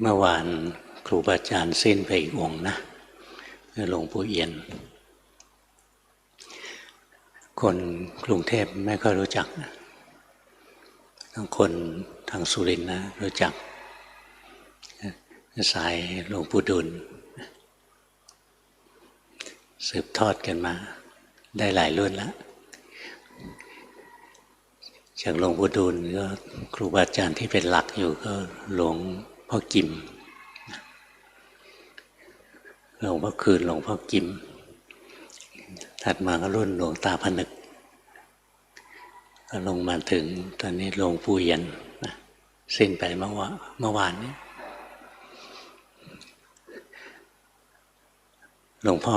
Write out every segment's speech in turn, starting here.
เมื่อวานครูบาอาจารย์สิ้นไปอีกองนะหลวงปู่เอียน คนกรุงเทพไม่ค่อยรู้จักทั้งคนทางสุรินทร์นะรู้จัก สายหลวงปู่ดุล สืบทอดกันมา ได้หลายรุ่นแล้วจากหลวงปู่ดูลก็ครูบาอาจารย์ที่เป็นหลักอยู่ก็หลวง พ่อกิมหลวงพ่อคืนหลวงพ่อกิม ถัดมาก็รุ่นหลวงตาผนึก ก็ลงมาถึงตอนนี้หลวงปู่เย็นนะสิ้นไปเมื่อวาเมื่อวานนี้หลวงพ่อ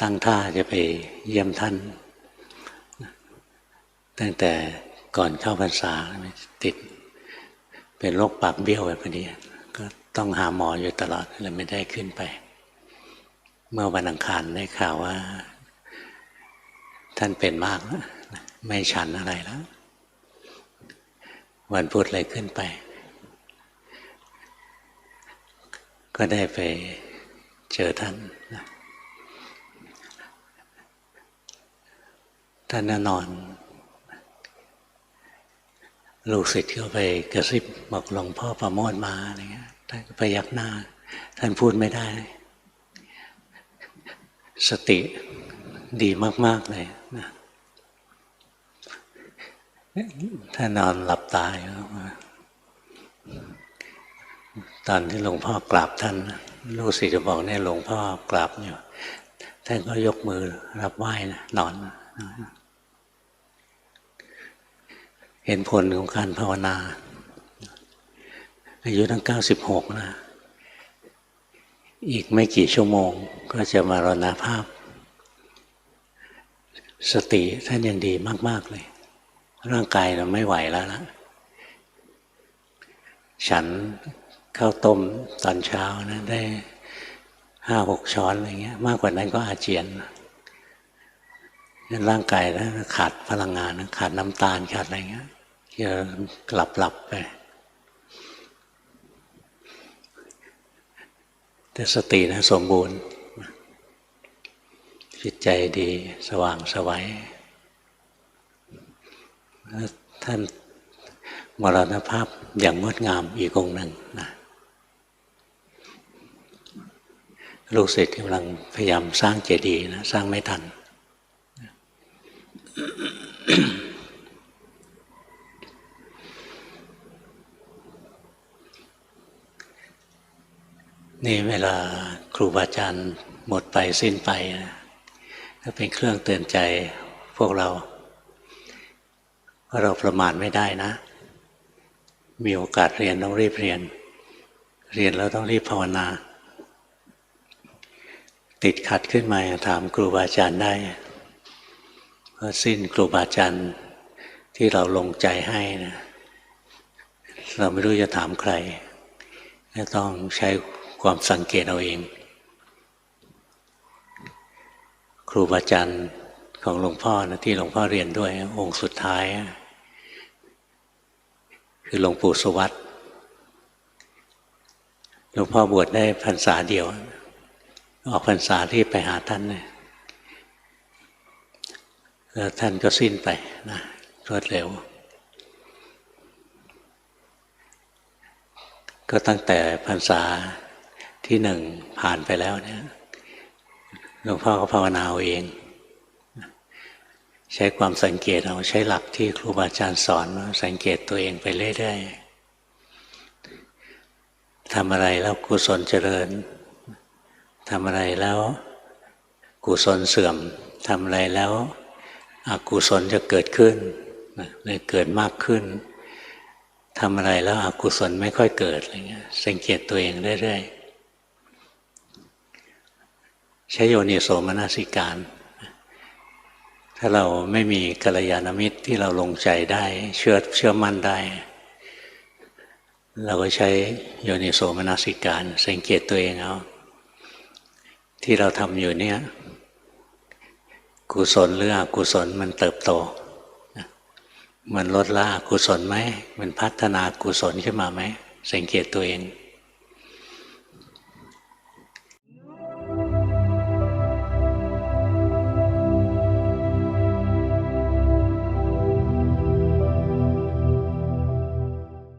ตั้งท่าจะไปเยี่ยมท่าน ตั้งแต่ก่อนเข้าพรรษาติด เป็นโรคปากเบี้ยวแบบนี้ก็ต้องหาหมออยู่ตลอดเลยไม่ได้ขึ้นไป เมื่อวันอังคารได้ข่าวว่า ท่านเป็นมากแล้วไม่ฉันอะไรแล้ว วันพุธเลยขึ้นไป ก็ได้ไปเจอท่านท่านนอน ลูกศิษย์เข้าไปกระซิบบอกหลวงพ่อประโมทมาอะไรเงี้ยท่านก็พยักหน้า ท่านพูดไม่ได้ สติดีมาก ๆ เลยนะถ้านอนหลับตายตอนที่หลวงพ่อกราบท่านลูกศิษย์จะบอกเนี่ยหลวงพ่อกราบอยู่ท่านก็ยกมือรับไหว้นะนอน เห็นผลของการภาวนา อายุตั้งเก้าสิบหกนะอีกไม่กี่ชั่วโมงก็จะมารณาภาพ สติท่านยังดีมาก ๆ เลย ร่างกายเราไม่ไหวแล้วละฉันข้าวต้มตอนเช้านะได้ห้าหกช้อนอะไรเงี้ย มากกว่านั้นก็อาเจียนนั่นร่างกายนะขาดพลังงานขาดน้ำตาลขาดอะไรเงี้ย จะหลับหลับไป แต่สตินะสมบูรณ์จิตใจดีสว่างสวัยท่านมรณภาพอย่างงดงามอีกองหนึ่งนะลูกศิษย์กำลังพยายามสร้างเจดีย์นะ สร้างไม่ทัน นี่เวลาครูบาอาจารย์หมดไปสิ้นไปนะก็เป็นเครื่องเตือนใจพวกเราว่าเราประมาทไม่ได้นะ มีโอกาสเรียนต้องรีบเรียน เรียนแล้วต้องรีบภาวนา ติดขัดขึ้นมาถามครูบาอาจารย์ได้เพราะสิ้นครูบาอาจารย์ที่เราลงใจให้นะเราไม่รู้จะถามใครต้องใช้ ความสังเกตเอาเอง ครูบาอาจารย์ของหลวงพ่อนะที่หลวงพ่อเรียนด้วย องค์สุดท้าย คือหลวงปู่สวัสดิ์หลวงพ่อบวชได้พรรษาเดียว ออกพรรษาที่ไปหาท่านเลยแล้วท่านก็สิ้นไปนะรวดเร็ว ก็ตั้งแต่พรรษา ที่หนึ่งผ่านไปแล้วเนี่ยหลวงพ่อก็ภาวนาเอาเอง ใช้ความสังเกตเอาใช้หลักที่ครูบาอาจารย์สอนสังเกตตัวเองไปเรื่อยๆทำอะไรแล้วกุศลเจริญทำอะไรแล้วกุศลเสื่อมทำอะไรแล้วอกุศลจะเกิดขึ้นเลยเกิดมากขึ้นทำอะไรแล้วอกุศลไม่ค่อยเกิดอะไรเงี้ยสังเกตตัวเองเรื่อยๆ ใช้โยนิโสมนสิการ ถ้าเราไม่มีกัลยาณมิตรที่เราลงใจได้เชื่อเชื่อมั่นได้ เราก็ใช้โยนิโสมนสิการ สังเกตตัวเองเอาที่เราทำอยู่เนี่ยกุศลหรืออกุศลมันเติบโต มันลดละกุศลไหม มันพัฒนากุศลขึ้นมาไหมสังเกตตัวเอง